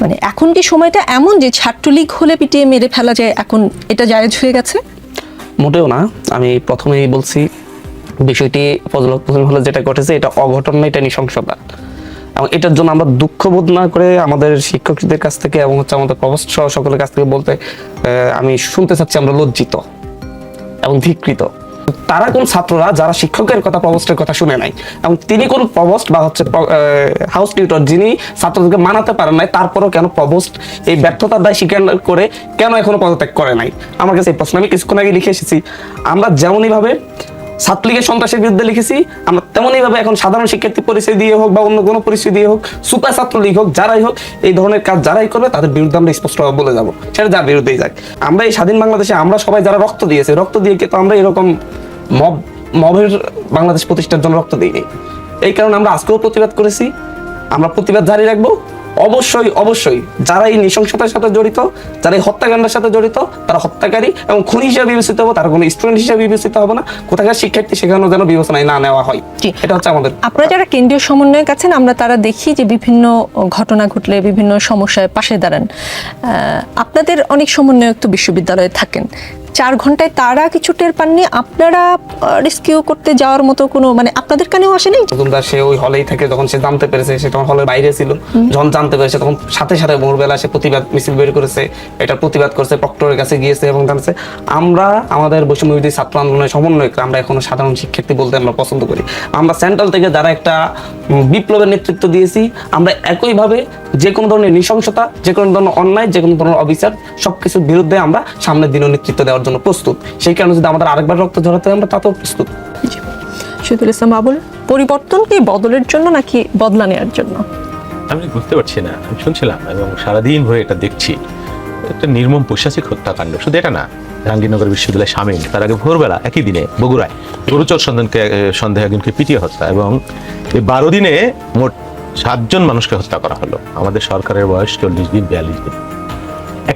মানে এখন কি সময়টা এমন যে ছাত্রলীগ হলে পিটিয়ে মেরে ফেলা যায়? এখন এটা জায়েজ হয়ে গেছে? মোটেও না। আমি প্রথমেই বলছি, বিষয়টি হোসেন হলে যেটা ঘটেছে, এটা অঘটন না, এটা নৃশংসতা এবং এটার জন্য আমরা দুঃখ বোধ না করে আমাদের শিক্ষকদের কাছ থেকে এবং হচ্ছে আমাদের প্রভস্ট সহ সকলের কাছ থেকে বলতে আমি শুনতে চাচ্ছি আমরা লজ্জিত এবং ধিকৃত। তারা কোন ছাত্ররা যারা শিক্ষকের কথা প্রবস্টের কথা শুনে নাই? এবং তিনি কোন প্রবস্ট বা হচ্ছে হাউস টিউটর যিনি ছাত্রদেরকে মানাতে পারেন নাই, তারপরও কেন প্রবস্ট এই ব্যর্থতার দায় স্বীকার করে কেন এখনও পদত্যাগ করে নাই? আমার কাছে এই প্রশ্ন আমি কিছুক্ষণ আগে লিখে এসেছি। আমরা যেমনই ভাবে ছাত্রলীগের সন্ত্রাসের বিরুদ্ধে লিখেছি। আমরা তেমনই ভাবে এখন সাধারণ শিক্ষার্থী পরিচয় দিয়ে হোক বা অন্য কোনো পরিচয় দিয়ে হোক সুপার ছাত্রলীগ হোক, যারাই হোক, এই ধরনের কাজ যারাই করবে তাদের বিরুদ্ধে আমরা স্পষ্টভাবে বলে যাব। সেটা যার বিরুদ্ধেই যাক। আমরা এই স্বাধীন বাংলাদেশে আমরা সবাই যারা রক্ত দিয়েছে, রক্ত দিয়ে কিন্তু আমরা এরকম মব, মবের বাংলাদেশ প্রতিষ্ঠার জন্য রক্ত দিইনি। এই কারণে আমরা আজকেও প্রতিবাদ করেছি। আমরা প্রতিবাদ জারি রাখব। অবশ্যই অবশ্যই। যারা এই নৃশংসতার সাথে জড়িত যারা এই হত্যাকাণ্ডের সাথে জড়িত তারা হত্যাকারী এবং খুনি হিসেবে বিবেচিত হবে তারা কোনো স্টুডেন্ট হিসেবে বিবেচিত হবে না। কোথাকার শিক্ষার্থী সেখানেও যেন বিবেচনায় না নেওয়া হয়। এটা হচ্ছে আমাদের আপনারা যারা কেন্দ্রীয় সমন্বয়ক আছেন আমরা তারা দেখি যে বিভিন্ন ঘটনা ঘটলে বিভিন্ন সমস্যায় পাশে দাঁড়ান। আপনাদের অনেক সমন্বয়ক তো বিশ্ববিদ্যালয়ে থাকেন। চার ঘন্টায় তারা কিছু টের পাননি। আপনারা রেস্কিউ করতে যাওয়ার মতো কোনো মানে আপনাদের কানেও আসেনি? মজুমদার সে ওই হলেই থেকে যখন সে জানতে পেরেছে সে তখন হলের বাইরে ছিল। যখন জানতে পেরেছে তখন সাথে সাথে ভোরবেলা সে প্রতিবাদ মিছিল বের করেছে। এটা প্রতিবাদ করছে প্রক্টরের কাছে গিয়েছে এবং জানছে আমরা আমাদের বৈষম্য বিরোধী ছাত্র আন্দোলনের সমন্বয়ক আমরা এখনও সাধারণ শিক্ষার্থী বলতে আমরা পছন্দ করি। আমরা সেন্ট্রাল থেকে যারা একটা বিপ্লবের নেতৃত্ব দিয়েছি আমরা একইভাবে যে কোনো ধরনের নৃশংসতা যে কোনো ধরনের অন্যায় যে কোনো ধরনের অবিচার সবকিছুর বিরুদ্ধে আমরা সামনের দিনও নেতৃত্ব দেওয়ার জন্য প্রস্তুত। সেই কারণে যদি আমাদের আরেকবার রক্ত ঝরাতে হয় আমরা তাতেও প্রস্তুত। শহীদুল ইসলাম বাবুল পরিবর্তন কি বদলের জন্য নাকি বদলা নেওয়ার জন্য? আমি বুঝতে পারছি না। আমি শুনছিলাম এবং সারাদিন ধরে এটা দেখছি। একটা নির্মম পৈশাচিক হত্যাকাণ্ড। শুধু এটা না জাহাঙ্গীরনগর বিশ্ববিদ্যালয় সামিল তার আগে ভোরবেলা একই দিনে বগুড়ায় গরুচর সন্ধানকে সন্দেহে একজনকে পিটিয়ে হত্যা এবং এই বারো দিনে মোট সাতজন মানুষকে হত্যা করা হলো। আমাদের সরকারের বয়স চল্লিশ দিন বিয়াল্লিশ দিন।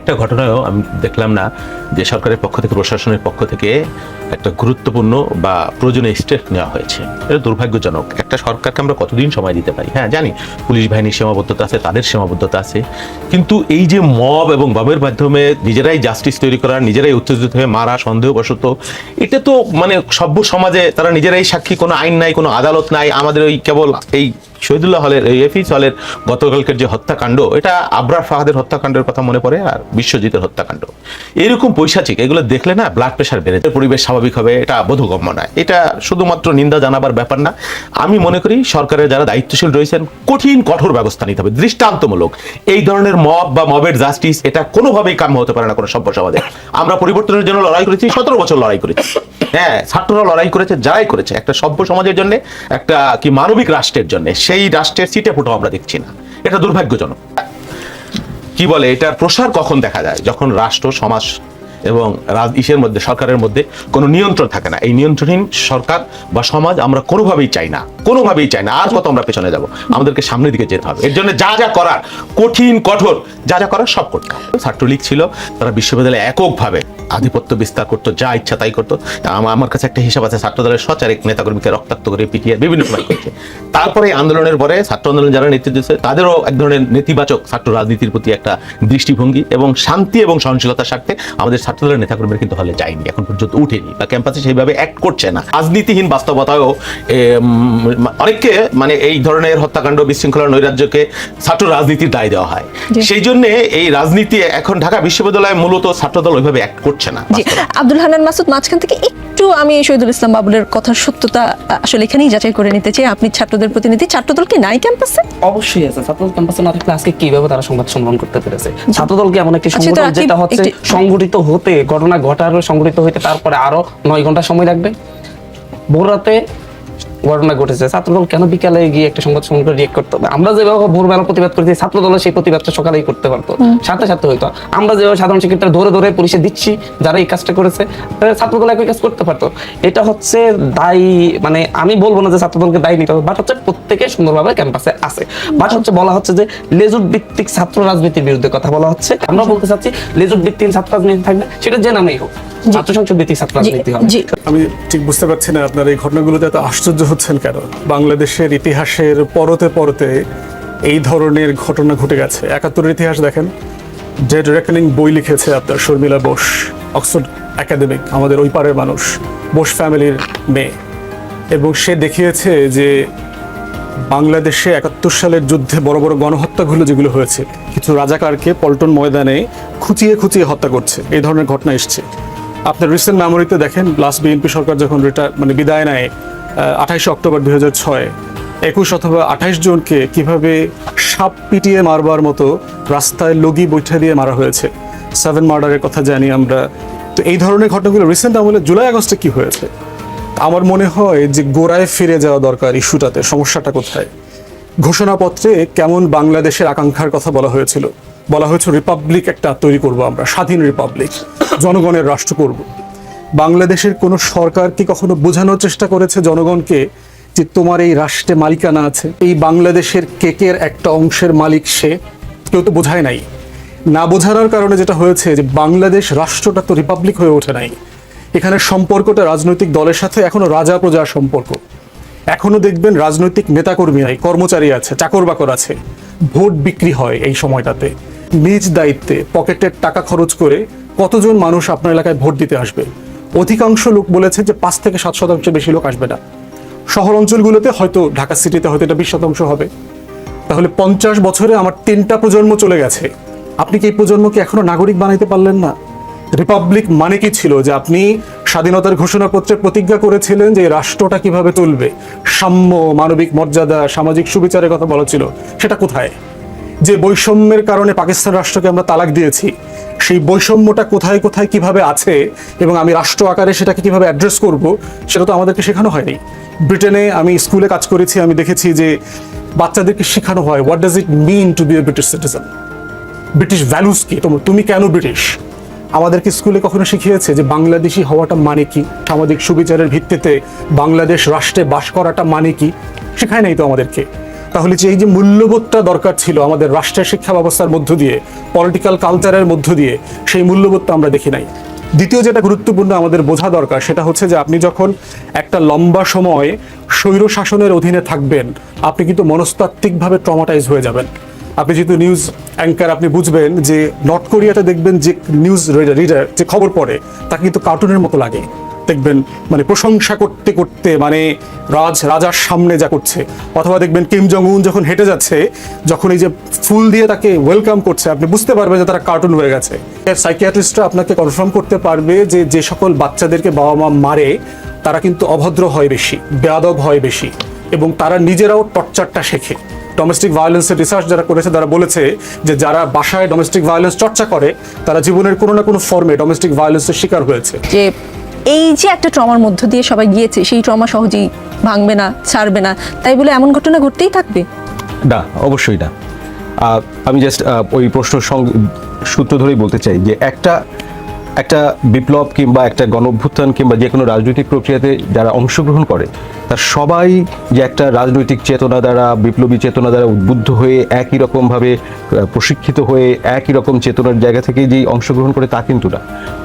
একটা ঘটনায়ও আমি দেখলাম না যে সরকারের পক্ষ থেকে, প্রশাসনের পক্ষ থেকে একটা গুরুত্বপূর্ণ বা প্রয়োজনীয় স্টেপ নেওয়া হয়েছে। এটা দুর্ভাগ্যজনক। একটা সরকারকে আমরা কতদিন সময় দিতে পারি? হ্যাঁ জানি। পুলিশ বাহিনীর সীমাবদ্ধতা আছে, তাদের সীমাবদ্ধতা আছে। কিন্তু এই যে মব এবং মবের মাধ্যমে নিজেরাই জাস্টিস তৈরি করা, নিজেরাই উত্তেজিত হয়ে মারা, সন্দেহবশত, এটা তো মানে সভ্য সমাজে তারা নিজেরাই সাক্ষী, কোনো আইন নাই, কোনো আদালত নাই। আমাদের ওই কেবল এই শহীদুল্লাহ হলের, এই এফিস হলের গতকালকের যে হত্যাকাণ্ড, এটা আবরার ফাহাদের হত্যাকাণ্ডের কথা মনে পড়ে আর বিশ্বজিতের হত্যাকাণ্ড। এরকম পৈশাচিক, এগুলো দেখলে না ব্লাড প্রেশার বেড়ে। পরিবেশ স্বাভাবিক হবে, এটা বোধগম্য নয়। এটা শুধুমাত্র নিন্দা জানাবার ব্যাপার না। আমি মনে করি সরকারের যারা দায়িত্বশীল রয়েছেন, কঠিন, কঠোর ব্যবস্থা নিতে হবে, দৃষ্টান্তমূলক। এই ধরনের মব বা মবের জাস্টিস এটা কোনোভাবেই কাম্য হতে পারে না কোনো সভ্য সমাজে। আমরা পরিবর্তনের জন্য লড়াই করেছি, সতেরো বছর লড়াই করেছি। হ্যাঁ ছাত্ররা লড়াই করেছে, যারাই করেছে, একটা সভ্য সমাজের জন্য, একটা কি মানবিক রাষ্ট্রের জন্য, সেই রাষ্ট্রের সিটে ফুটো আমরা দেখছি না। এটা দুর্ভাগ্যজনক। কি বলে এটার প্রসার কখন দেখা যায়? যখন রাষ্ট্র সমাজ এবং ইসের মধ্যে, সরকারের মধ্যে কোনো নিয়ন্ত্রণ থাকে না। এই নিয়ন্ত্রণহীন সরকার বা সমাজ আমরা কোনোভাবেই চাই না। কোনোভাবেই চাই না। আর কত আমরা পেছনে যাব? আমাদেরকে সামনের দিকে যেতে হবে। এর জন্য যা যা করার, কঠিন, কঠোর, যা যা করার সব করতে হবে। ছাত্রলীগ ছিল, তারা বিশ্ববিদ্যালয়ে এককভাবে আধিপত্য বিস্তার করতো, যা ইচ্ছা তাই করতো। আমা- আমার কাছে একটা হিসাব আছে ছাত্র দলের সচারেক নেতাকর্মীকে রক্তাক্ত করে পিটিয়ে বিভিন্ন সময় করছে। তারপরে এই আন্দোলনের পরে ছাত্র আন্দোলন যারা নেতৃত্ব দিচ্ছে তাদেরও এক ধরনের নেতিবাচক ছাত্র রাজনীতির প্রতি একটা দৃষ্টিভঙ্গি এবং শান্তি এবং সহনশীলতার স্বার্থে আমাদের ছাত্র দলের নেতাকর্মীরা কিন্তু হলে যায়নি এখন পর্যন্ত উঠেনি বা ক্যাম্পাসে সেইভাবে অ্যাক্ট করছে না। রাজনীতিহীন বাস্তবতায়ও অনেককে মানে এই ধরনের হত্যাকাণ্ড বিশৃঙ্খলা নৈরাজ্যকে ছাত্র রাজনীতির দায় দেওয়া হয়। সেই জন্য এই রাজনীতি এখন ঢাকা বিশ্ববিদ্যালয়ে মূলত ছাত্রদল ওইভাবে অ্যাক্ট করছে না। আব্দুল হান্নান মাসুদ মাঝখান থেকে একটু আমি শহীদুল ইসলাম বাবুলের কথার সত্যতা আসলে এখানেই যাচাই করে নিতে চাই। আপনি ছাত্রদের প্রতিনিধি ছাত্রদল কি নাই ক্যাম্পাসে? অবশ্যই আছে। ছাত্র ক্যাম্পাসে না থাকলে আজকে কীভাবে তারা সংবাদ সম্মেলন করতে পেরেছে? ছাত্রদলকে এমন একটি আচ্ছা, সংগঠন যেটা হচ্ছে সংগঠিত হতে ঘটনা ঘটার সংগঠিত হইতে তারপরে আরও নয় ঘণ্টা সময় লাগবে? ভোর রাতে ঘটনা ঘটেছে। ছাত্রদল কেন বিকালে গিয়ে একটা সংবাদ সম্মেলন রিয়েক্ট করতে? হবে আমরা যেভাবে ভোরবেলা প্রতিবাদ করেছি ছাত্রদল সেই প্রতিবাদটা সকালেই করতে পারতো। সাথে সাথে হইতো আমরা যেভাবে সাধারণ শিক্ষার্থীরা ধরে ধরে পুলিশে দিচ্ছি যারা এই কাজটা করেছে ছাত্রদল একই কাজ করতে পারতো। এটা হচ্ছে দায়ী মানে আমি বলব না যে ছাত্রদলকে দায়ী নিতে হবে বাট হচ্ছে প্রত্যেকে সুন্দরভাবে ক্যাম্পাসে আছে। বাট হচ্ছে বলা হচ্ছে যে লেজুট ভিত্তিক ছাত্র রাজনীতির বিরুদ্ধে কথা বলা হচ্ছে। আমরা বলতে চাচ্ছি লেজুট ভিত্তিক ছাত্র রাজনীতি থাকবে সেটা যে নামেই হোক। ছাত্র সংসদ ভিত্তিক ছাত্র রাজনীতি হবে। আমি ঠিক বুঝতে পারছি না আপনার এই ঘটনাগুলোতে এত আশ্চর্য হচ্ছেন কেন? বাংলাদেশের ইতিহাসের পরতে পরতে এই ধরনের ঘটনা ঘটে গেছে। একাত্তরের ইতিহাস দেখেন। ডেড রেকনিং বই লিখেছে আপনার শর্মিলা বোস অক্সফোর্ড একাডেমিক আমাদের ওই পারের মানুষ বোস ফ্যামিলির মেয়ে। এবং সে দেখিয়েছে যে বাংলাদেশে একাত্তর সালের যুদ্ধে বড় বড় গণহত্যাগুলো যেগুলো হয়েছে কিছু রাজাকারকে পল্টন ময়দানে খুঁচিয়ে খুঁচিয়ে হত্যা করছে। এই ধরনের ঘটনা এসছে। আপনার রিসেন্ট মেমোরিতে দেখেন লাস্ট বিএনপি সরকার যখন রিটায়ার মানে বিদায় নেয় আঠাইশে অক্টোবর দুই হাজার ছয়, একুশ অথবা আঠাইশ জনকে কীভাবে সাপ পিটিয়ে মারবার মতো রাস্তায় লগি বৈঠা দিয়ে মারা হয়েছে। সেভেন মার্ডারের কথা জানি আমরা। তো এই ধরনের ঘটনাগুলো রিসেন্ট আমলে জুলাই, আগস্টে কি হয়েছে? আমার মনে হয় যে গোড়ায় ফিরে যাওয়া দরকার ইস্যুটাতে, সমস্যাটা কোথায়? ঘোষণাপত্রে কেমন বাংলাদেশের আকাঙ্ক্ষার কথা বলা হয়েছিল। বলা হয়েছে, রিপাবলিক একটা তৈরি করব আমরা, স্বাধীন রিপাবলিক, জনগণের রাষ্ট্র করব। বাংলাদেশের কোনো সরকার কি কখনো বোঝানোর চেষ্টা করেছে জনগণকে যে তোমার এই রাষ্ট্রে মালিকানা আছে? এই বাংলাদেশের কেকের একটা অংশের মালিক সে? কেউ তো বোঝায় নাই। না বোঝানোর কারণে যেটা হয়েছে যে বাংলাদেশ রাষ্ট্রটা তো রিপাবলিক হয়ে ওঠে নাই। এখানে সম্পর্কটা রাজনৈতিক দলের সাথে এখনও রাজা প্রজার সম্পর্ক। এখনও দেখবেন রাজনৈতিক নেতাকর্মী নাই কর্মচারী আছে, চাকর বাকর আছে, ভোট বিক্রি হয় এই সময়টাতে। নিজ দায়িত্বে পকেটের টাকা খরচ করে কতজন মানুষ আপনার এলাকায় ভোট দিতে আসবে? অধিকাংশ লোক বলেছে যে পাঁচ থেকে সাত শতাংশের বেশি লোক আসবে না। শহর অঞ্চলগুলোতে হয়তো ঢাকা সিটিতে হয়তো এটা বিশ শতাংশ হবে। তাহলে পঞ্চাশ বছরে আমার তিনটা প্রজন্ম চলে গেছে। আপনি কি এই প্রজন্মকে এখনও নাগরিক বানাইতে পারলেন না? রিপাবলিক মানে কি ছিল? যে আপনি স্বাধীনতার ঘোষণাপত্রে প্রতিজ্ঞা করেছিলেন যে রাষ্ট্রটা কীভাবে চলবে সাম্য, মানবিক মর্যাদা, সামাজিক সুবিচারের কথা বলা ছিল। সেটা কোথায়? যে বৈষম্যের কারণে পাকিস্তান রাষ্ট্রকে আমরা তালাক দিয়েছি, সেই বৈষম্যটা কোথায় কোথায় কীভাবে আছে এবং আমি রাষ্ট্র আকারে সেটাকে কীভাবে অ্যাড্রেস করব, সেটা তো আমাদেরকে শেখানো হয়নি। ব্রিটেনে আমি স্কুলে কাজ করেছি, আমি দেখেছি যে বাচ্চাদেরকে শেখানো হয় what does it mean to be a British citizen British values কি? তুমি কেন ব্রিটিশ আমাদেরকে স্কুলে কখনো শিখিয়েছে যে বাংলাদেশি হওয়াটা মানে কি? সামাজিক সুবিচারের ভিত্তিতে বাংলাদেশ রাষ্ট্রে বাস করাটা মানে কি? শেখায় নাই তো আমাদেরকে। তাহলে যে এই যে মূল্যবোধটা দরকার ছিল আমাদের রাষ্ট্রের শিক্ষা ব্যবস্থার মধ্য দিয়ে পলিটিক্যাল কালচারের মধ্য দিয়ে, সেই মূল্যবোধটা আমরা দেখি নাই। দ্বিতীয় যেটা গুরুত্বপূর্ণ আমাদের বোঝা দরকার, সেটা হচ্ছে যে আপনি যখন একটা লম্বা সময় স্বৈর শাসনের অধীনে থাকবেন, আপনি কিন্তু মনস্তাত্ত্বিকভাবে ট্রমাটাইজ হয়ে যাবেন। আপনি যেহেতু নিউজ অ্যাঙ্কার আপনি বুঝবেন যে নর্থ কোরিয়াতে দেখবেন যে নিউজ রিডার যে খবর পড়ে তাকে কিন্তু কার্টুনের মতো লাগে। দেখবেন মানে প্রশংসা করতে করতে মানে রাজ, রাজার সামনে যা করছে। অথবা দেখবেন কিম জং উন যখন হেঁটে যাচ্ছে, যখন এই যে ফুল দিয়ে তাকে ওয়েলকাম করছে, আপনি বুঝতে পারবেন যে তারা কার্টুন হয়ে গেছে। সাইকিয়াট্রিস্টরা আপনাকে কনফার্ম করতে পারবে যে যে সকল বাচ্চাদেরকে বাবা মা মারে, তারা কিন্তু অভদ্র হয় বেশি, বেয়াদব হয় বেশি, এবং তারা নিজেরাও টর্চারটা শেখে। ডোমেস্টিক ভায়োলেন্সের রিসার্চ যারা করেছে তারা বলেছে যে যারা বাসায় ডোমেস্টিক ভায়োলেন্স চর্চা করে তারা জীবনের কোনো না কোনো ফর্মে ডোমেস্টিক ভায়োলেন্সের শিকার হয়েছে। যে এই যে একটা ট্রমার মধ্য দিয়ে সবাই গিয়েছে সেই ট্রমা সহজেই ভাঙবে না ছাড়বে না। তাই বলে এমন ঘটনা ঘটতেই থাকবে? না অবশ্যই না। আমি জাস্ট ওই প্রশ্ন সূত্র ধরেই বলতে চাই যে একটা একটা বিপ্লব কিংবা একটা গণ অভ্যুত্থান কিংবা যে কোনো রাজনৈতিক প্রক্রিয়াতে যারা অংশগ্রহণ করে তার সবাই যে একটা রাজনৈতিক চেতনা দ্বারা বিপ্লবী চেতনা দ্বারা উদ্বুদ্ধ হয়ে একই রকমভাবে প্রশিক্ষিত হয়ে একই রকম চেতনার জায়গা থেকে যেই অংশগ্রহণ করে তা কিন্তু না।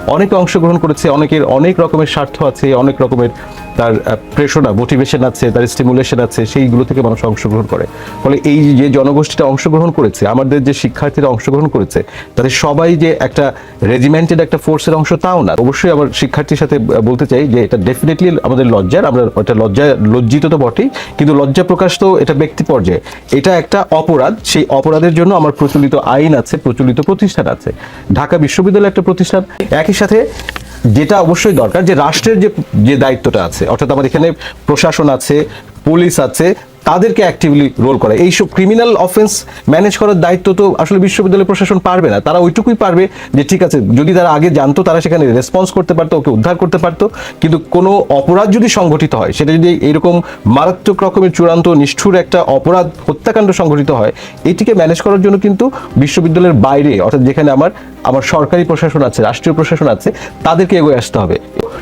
অনেকে অংশগ্রহণ করেছে অনেকের অনেক রকমের স্বার্থ আছে অনেক রকমের তার আহ, প্রেরণা মোটিভেশন আছে তার স্টিমুলেশন আছে সেইগুলো থেকে মানুষ অংশগ্রহণ করে। ফলে এই যে জনগোষ্ঠীটা অংশগ্রহণ করেছে আমাদের যে শিক্ষার্থীরা অংশগ্রহণ করেছে তাদের সবাই যে একটা রেজিমেন্টেড একটা ফোর্সের অংশ তাও না। অবশ্যই আমার শিক্ষার্থীর সাথে বলতে চাই যে এটা ডেফিনেটলি আমাদের লজ্জার আমরা এটা লজ্জা লজ্জিত তো বটেই, কিন্তু লজ্জা প্রকাশ তো এটা ব্যক্তি পর্যায়ে। এটা একটা অপরাধ, সেই অপরাধের জন্য আমার প্রচলিত আইন আছে, প্রচলিত প্রতিষ্ঠান আছে। ঢাকা বিশ্ববিদ্যালয় একটা প্রতিষ্ঠান, একই সাথে যেটা অবশ্যই দরকার যে রাষ্ট্রের যে যে দায়িত্বটা আছে, অর্থাৎ আমার এখানে প্রশাসন আছে, পুলিশ আছে তাদেরকে অ্যাক্টিভলি রোল করা। এইসব ক্রিমিনাল অফেন্স ম্যানেজ করার দায়িত্ব তো আসলে বিশ্ববিদ্যালয় প্রশাসন পারবে না। তারা ওইটুকুই পারবে যে ঠিক আছে, যদি তারা আগে জানতো, তারা সেখানে রেসপন্স করতে পারতো, ওকে উদ্ধার করতে পারতো। কিন্তু কোনো অপরাধ যদি সংগঠিত হয়, সেটা যদি এইরকম মারাত্মক রকমের চূড়ান্ত নিষ্ঠুর একটা অপরাধ হত্যাকাণ্ড সংগঠিত হয়, এটিকে ম্যানেজ করার জন্য কিন্তু বিশ্ববিদ্যালয়ের বাইরে, অর্থাৎ যেখানে আমার আমার সরকারি প্রশাসন আছে, রাষ্ট্রীয় প্রশাসন আছে, তাদেরকে এগোয়ে আসতে হবে।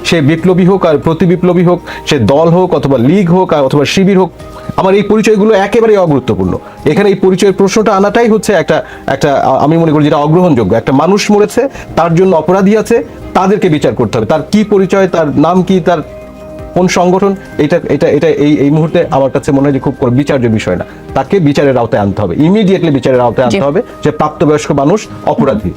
সে বিপ্লবী হোক আর প্রতি বিপ্লবী হোক, সে দল হোক অথবা লীগ হোক অথবা শিবির হোক আমার এই পরিচয়গুলো একেবারেই অগুরুত্বপূর্ণ। এখানে এই পরিচয়ের প্রশ্নটা আনাটাই হচ্ছে একটা একটা আমি মনে করি যেটা অগ্রহণযোগ্য। একটা মানুষ মরেছে তার জন্য অপরাধী আছে তাদেরকে বিচার করতে হবে। তার কি পরিচয় তার নাম কি তার কোন সংগঠন এটা এটা এটা এই এই মুহূর্তে আমার কাছে মনে হয় যে খুব বিচার্য বিষয় না। তাকে বিচারের আওতায় আনতে হবে। ইমিডিয়েটলি বিচারের আওতায় আনতে হবে যে প্রাপ্তবয়স্ক মানুষ অপরাধী।